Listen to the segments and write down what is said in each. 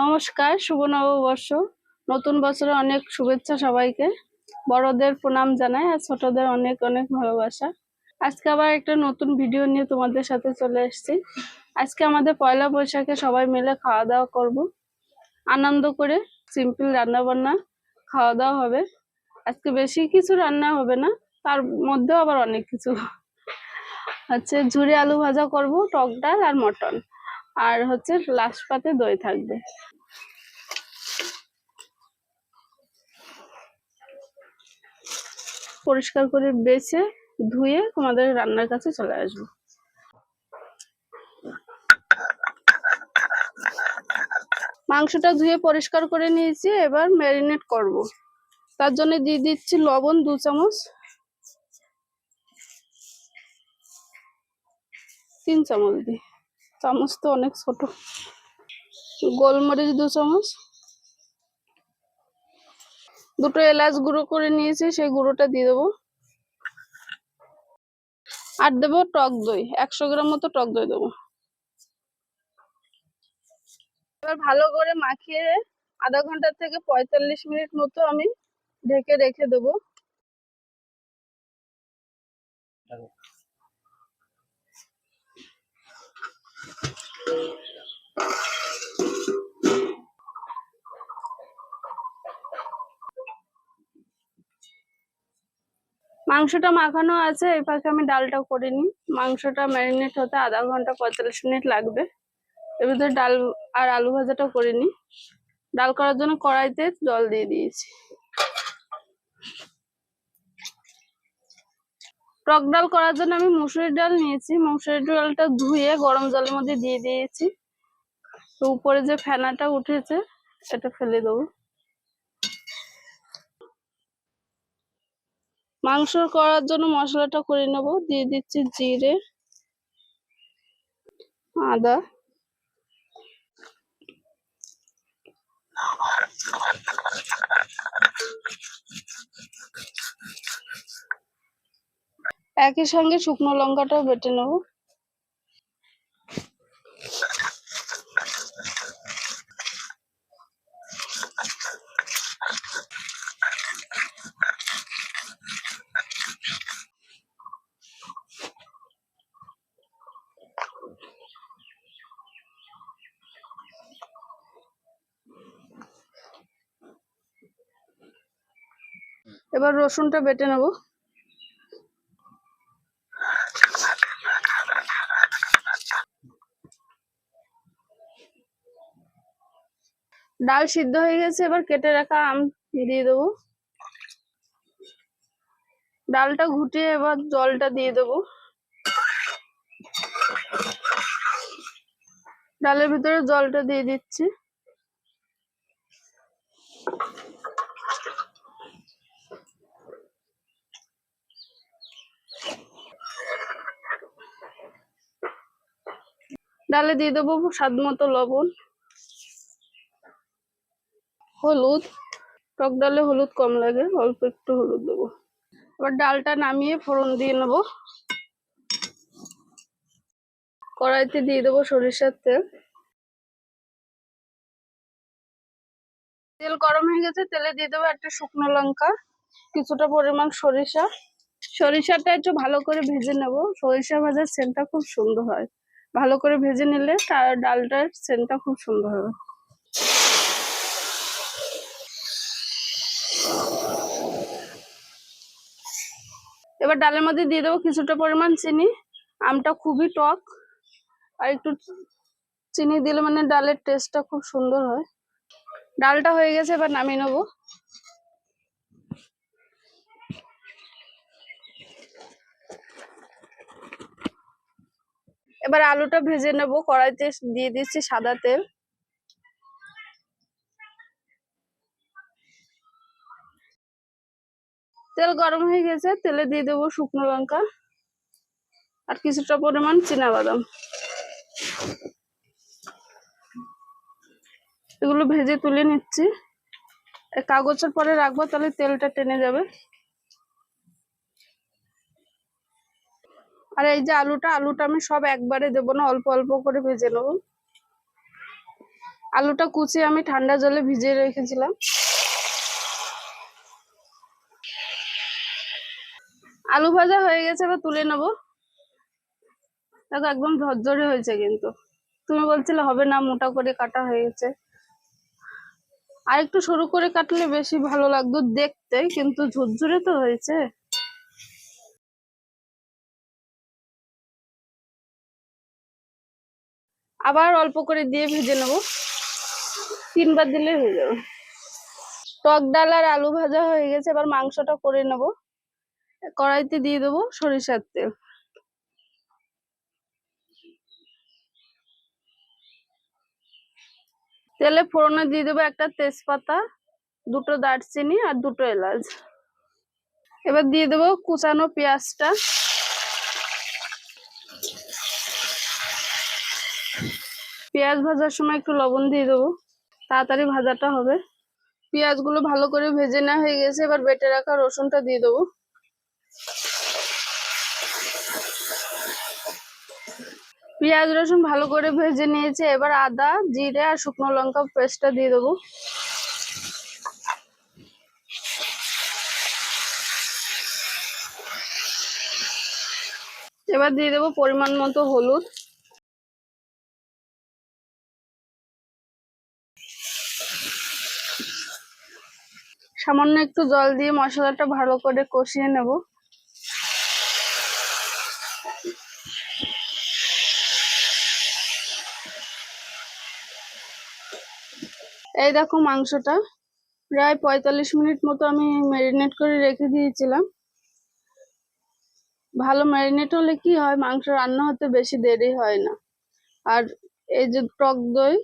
নমস্কার, শুভ নববর্ষ। নতুন বছরে অনেক শুভেচ্ছা সবাইকে। বড়দের প্রণাম জানাই আর ছোটদের অনেক অনেক ভালোবাসা। আজকে আবার একটা নতুন ভিডিও নিয়ে তোমাদের সাথে চলে এসেছি। আজকে আমাদের পয়লা বৈশাখে সবাই মিলে খাওয়া দাওয়া করব। আনন্দ করে সিম্পল রান্না বান্না খাওয়া দাওয়া হবে। আজকে বেশি কিছু রান্না হবে না, তার মধ্যেও আবার অনেক কিছু। হচ্ছে ঝুড়ি আলু ভাজা করব, টক ডাল আর মটন। আর হচ্ছে লাস্ট পাতে দই থাকবে। পরিষ্কার করে বেছে, ধুয়ে তোমাদের রান্নার কাছে চলে আসব। মাংসটা ধুয়ে পরিষ্কার করে নিয়েছি, এবার ম্যারিনেট করব। তার জন্য দিয়ে দিচ্ছি লবণ দু চামচ। তিন চামচ দিই চামচ তো অনেক ছোট। গোলমরিচ দু চামচ। দুটো এলাচ গুঁড়ো করে নিয়েছি, সেই গুঁড়োটা দিয়ে দেবো। আর দেবো টক দই, একশো গ্রাম মতো টক দই দেবো। এবার ভালো করে মাখিয়ে আধা ঘণ্টা থেকে পঁয়তাল্লিশ মিনিট মতো আমি ঢেকে রেখে দেবো। মাংসটা মাখানো আছে, এই পাশে আমি ডালটা করে নিই। মাংসটা ম্যারিনেট হতে আধা ঘণ্টা পঁয়তাল্লিশ মিনিট লাগবে। এর ভিতরে ডাল আর আলু ভাজাটা করে নিই। ডাল করার জন্য কড়াইতে জল দিয়ে দিয়েছি। টক ডাল করার জন্য আমি মুসুরির ডাল নিয়েছি। মুসুরির ডালটা ধুয়ে গরম জলের মধ্যে দিয়ে দিয়েছি। তো উপরে যে ফেনাটা উঠেছে এটা ফেলে দেবো। মাংস করার জন্য মশলাটা করে নেব। দিয়ে দিচ্ছি জিরে, আদা। একই সঙ্গে শুকনো লঙ্কাটাও বেটে নেব। এবার রসুনটা বেটে নেব। ডাল সিদ্ধ হয়ে গেছে, এবার কেটে রাখা আম দিয়ে দেবো। ডালটা ঘুটিয়ে এবার জলটা দিয়ে দেবো। ডালের ভিতরে জলটা দিয়ে দিচ্ছি। ডালে দিয়ে দেবো স্বাদ মতো লবণ। হলুদ। টক ডালে হলুদ কম লাগে, অল্প একটু হলুদ দেবো। এবার ডালটা নামিয়ে ফোড়ন দিয়ে নেব। কড়াইতে দিয়ে দেবো সরিষার তেল। তেল গরম হয়ে গেছে, তেলে দিয়ে দেবো একটা শুকনো লঙ্কা, কিছুটা পরিমাণ সরিষা। সরিষাটা একটু ভালো করে ভেজে নেব। সরিষা ভাজার সেন্টটা খুব সুন্দর হয়। ভালো করে ভেজে নিলে তার ডালটার সেন্টটা খুব সুন্দর হবে। এবার ডালের মধ্যে দিয়ে দেবো কিছুটা পরিমাণ চিনি। আমটা খুবই টক। আর একটু চিনি দিলে মানে ডালের টেস্টটা খুব সুন্দর হয়। ডালটা হয়ে গেছে, এবার নামিয়ে নেব। এবার আলুটা ভেজে নেব। কড়াইতে দিয়ে দিচ্ছি সাদা তেল। তেল গরম হয়ে গেছে, তেলে দিয়ে দেবো শুকনো লঙ্কা আর কিছুটা পরিমাণ বাদাম এগুলো ভেজে তুলে নিচ্ছি। কাগজের পরে রাখব, তাহলে তেলটা টেনে যাবে। আর এই যে আলুটা আলুটা আমি সব একবারে দেবো না, অল্প অল্প করে ভেজে নেব। আলুটা কুচিয়ে আমি ঠান্ডা জলে ভিজিয়ে রেখেছিলাম। আলু ভাজা হয়ে গেছে, এবার তুলে নেব। দেখো একদম ঝরঝরে হয়েছে কিন্তু। তুমি বলছিলে হবে না, মোটা করে কাটা হয়ে গেছে। আর একটু সরু করে কাটলে বেশি ভালো লাগতো দেখতে, কিন্তু ঝুরঝুরে তো হয়েছে। আবার অল্প করে দিয়ে ভেজে নেব। তিনবার দিলে হয়ে যাবে। টক ডাল আর আলু ভাজা হয়ে গেছে, এবার মাংসটা করে নেব। কড়াইতে দিয়ে দেবো সরিষার তেল। তেলে ফোড়নে দিয়ে দেবো একটা তেজপাতা, দুটো দারচিনি আর দুটো এলাচ। এবার দিয়ে দেবো কুচানো পেঁয়াজটা। পেঁয়াজ ভাজার সময় একটু লবণ দিয়ে দেবো। তাড়াতাড়ি ভাজাটা হবে। পেঁয়াজগুলো ভালো করে ভেজে নেওয়া হয়ে গেছে। এবার বেটে রাখা রসুনটা দিয়ে দেবো। পেঁয়াজ রসুন ভালো করে ভেজে নিয়েছে। এবার আদা, জিরে আর শুকনো লঙ্কা পেস্টটা দিয়ে দেবো। এবার দিয়ে দেবো পরিমাণ মতো হলুদ। সামান্য একটু জল দিয়ে মশলাটা ভালো করে কষিয়ে নেব। এই দেখো মাংসটা। প্রায় পঁয়তাল্লিশ মিনিট মতো আমি ম্যারিনেট করে রেখে দিয়েছিলাম। ভালো ম্যারিনেট হলে কি হয়, মাংস রান্না হতে বেশি দেরি হয় না। আর এই যে টক দই,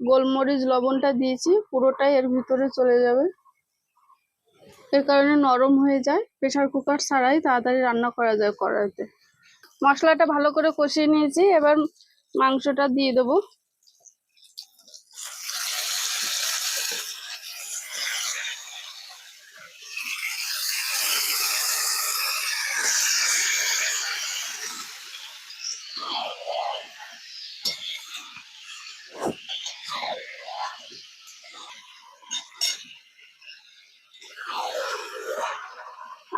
গোলমরিচ, লবণটা দিয়েছি, পুরোটাই এর ভিতরে চলে যাবে। এর কারণে নরম হয়ে যায়। প্রেশার কুকার ছাড়াই তাড়াতাড়ি রান্না করা যায় কড়াইতে। মশলাটা ভালো করে কষিয়ে নিয়েছি, এবার মাংসটা দিয়ে দেবো।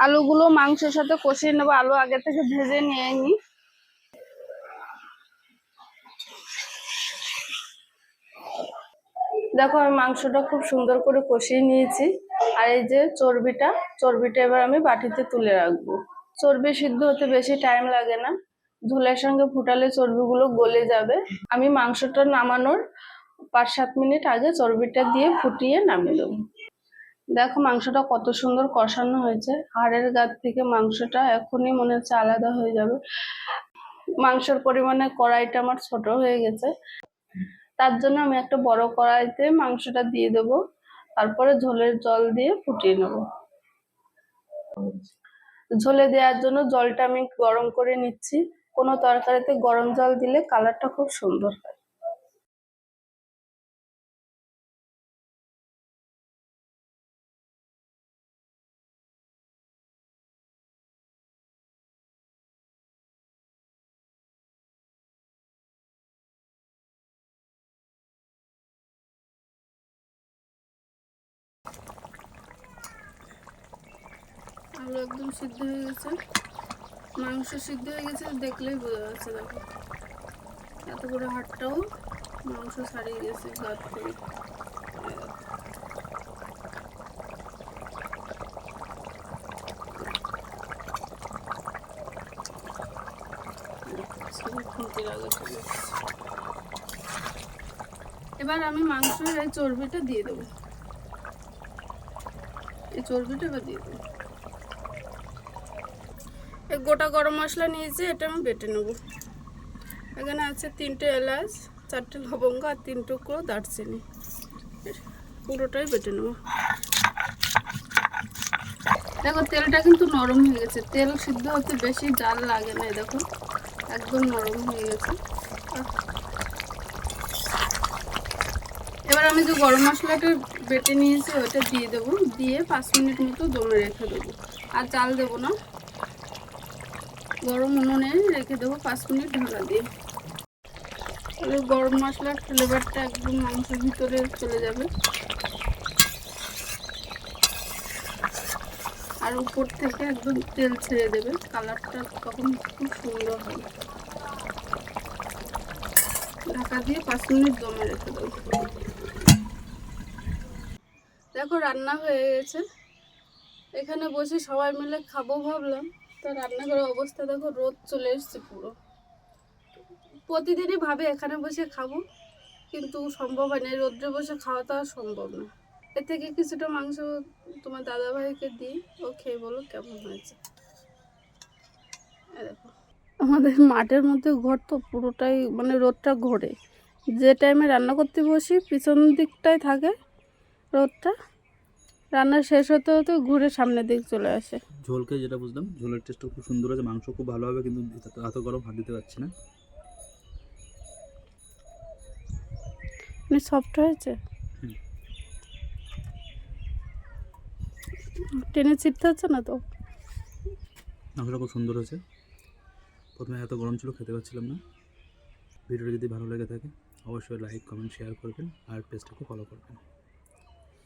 আলুগুলো মাংসের সাথে কষিয়ে নেব। আলু আগে থেকে ভেজে নিয়ে নি। দেখো, আমি মাংসটা খুব সুন্দর করে কষিয়ে নিয়েছি। আর এই যে চর্বিটা চর্বিটা এবার আমি বাটিতে তুলে রাখব। চর্বি সিদ্ধ হতে বেশি টাইম লাগে না। ধুলের সঙ্গে ফুটালে চর্বিগুলো গলে যাবে। আমি মাংসটা নামানোর পাঁচ সাত মিনিট আগে চর্বিটা দিয়ে ফুটিয়ে নামিয়ে দেবো। দেখো মাংসটা কত সুন্দর কষানো হয়েছে। হাড়ের গাত থেকে মাংসটা এখনই মনে হচ্ছে আলাদা হয়ে যাবে। মাংসের পরিমাণে কড়াইটা আমার ছোট হয়ে গেছে। তার জন্য আমি একটা বড় কড়াইতে মাংসটা দিয়ে দেব। তারপরে ঝোলের জল দিয়ে ফুটিয়ে নেব। ঝোলে দেওয়ার জন্য জলটা আমি গরম করে নিচ্ছি। কোনো তরকারিতে গরম জল দিলে কালারটা খুব সুন্দর হয়। আলু একদম সিদ্ধ হয়ে গেছে। মাংস সিদ্ধ হয়ে গেছে, দেখলেই বোঝা যাচ্ছে দেখো। এত বড় হাটটাও মাংস ছাড়িয়ে গেছে গাত করে। এবার আমি মাংসের এই চর্বিটা দিয়ে দেবো। এই চর্বিটা এবার দিয়ে দেবো। গোটা গরম মশলা নিয়েছি, এটা আমি বেটে নেব। এখানে আছে তিনটে এলাচ, চারটে লবঙ্গ আর তিন টুকরো দারচিনি। পুরোটাই বেটে নেব। দেখো, তেলটা কিন্তু নরম হয়ে গেছে। তেল সিদ্ধ হতে বেশি জাল লাগে না দেখো, একদম নরম হয়ে গেছে। এবার আমি যে গরম মশলাটা বেটে নিয়েছি, ওটা দিয়ে দেবো। দিয়ে পাঁচ মিনিট মতো দমে রেখে দেবো। আর চাল দেবো না। গরম উনুনে রেখে দেবো পাঁচ মিনিট ঢাকা দিয়ে। তাহলে গরম মশলার ফ্লেভারটা একদম মাংসের ভিতরে চলে যাবে। আর উপর থেকে একদম তেল ছেড়ে দেবে। কালারটা তখন খুব সুন্দর হবে। ঢাকা দিয়ে পাঁচ মিনিট দমে রেখে দেবো। দেখো রান্না হয়ে গেছে। এখানে বসে সবাই মিলে খাব ভাবলাম। তো রান্নাঘরের অবস্থা দেখো, রোদ চলে এসছে পুরো। প্রতিদিনই ভাবে এখানে বসে খাব, কিন্তু সম্ভব হয় না। রোদ্রে বসে খাওয়া তো সম্ভব না। এর থেকে কিছুটা মাংস তোমার দাদা ভাইকে দিই, ও খেয়ে বলো কেমন হয়েছে। আমাদের মাঠের মধ্যে ঘর তো পুরোটাই মানে রোদটা ঘোরে। যে টাইমে রান্না করতে বসি, পিছন দিকটাই থাকে রোদটা। রান্না শেষ হতে হতে ঘুরে সামনের দিক চলে আসে। ঝোলকে যেটা বুঝলাম ঝোলের টেস্টও খুব সুন্দর আছে মাংস খুব ভালো হবে কিন্তু এত- গরম হাত দিতে পারছি না। মানে সফট হয়েছে। টেনে ছিটতে হচ্ছে না তো? মাংসটা খুব সুন্দর হয়েছে। প্রথমে এত গরম ছিল খেতে পারছিলাম না। ভিডিওটা যদি ভালো লেগে থাকে অবশ্যই লাইক কমেন্ট শেয়ার করবেন আর পেজটাকে ফলো করবেন।